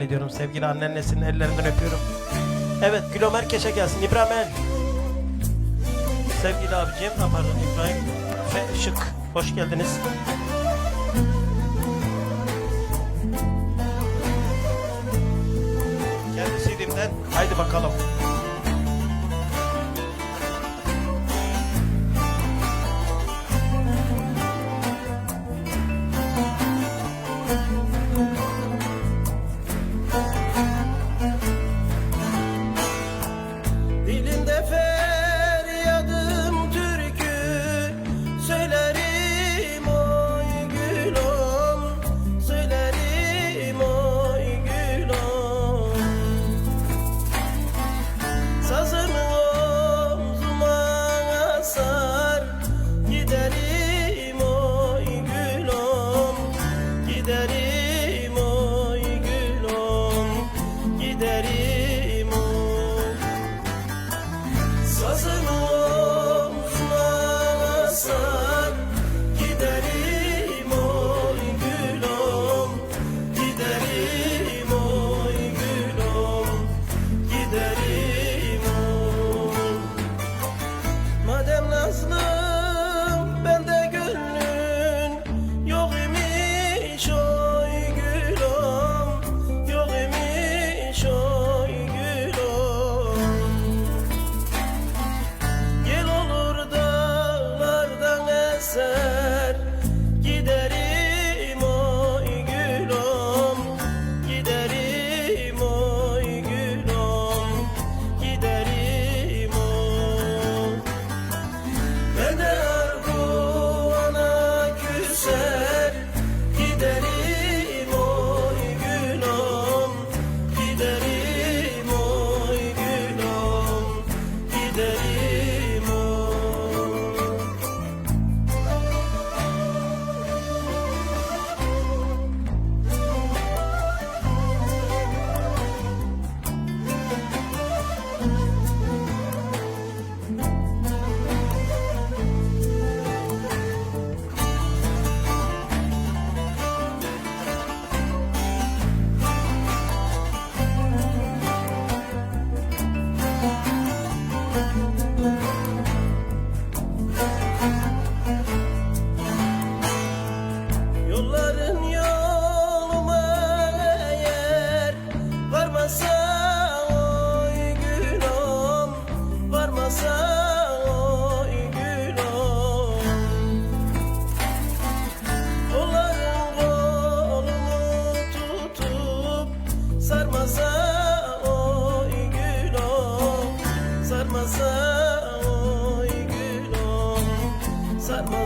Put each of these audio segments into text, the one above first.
ediyorum. Sevgili anneannesinin ellerinden öpüyorum. Evet Gülo Merkeş'e gelsin. İbrahim El. Sevgili abicim, pardon İbrahim ve Işık. Hoş geldiniz. Kendi CD'mden haydi bakalım.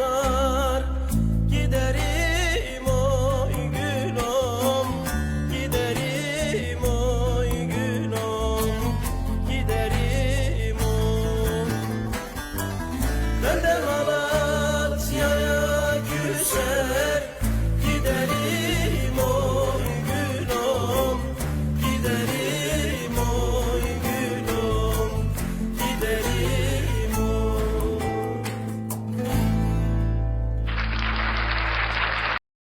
sun.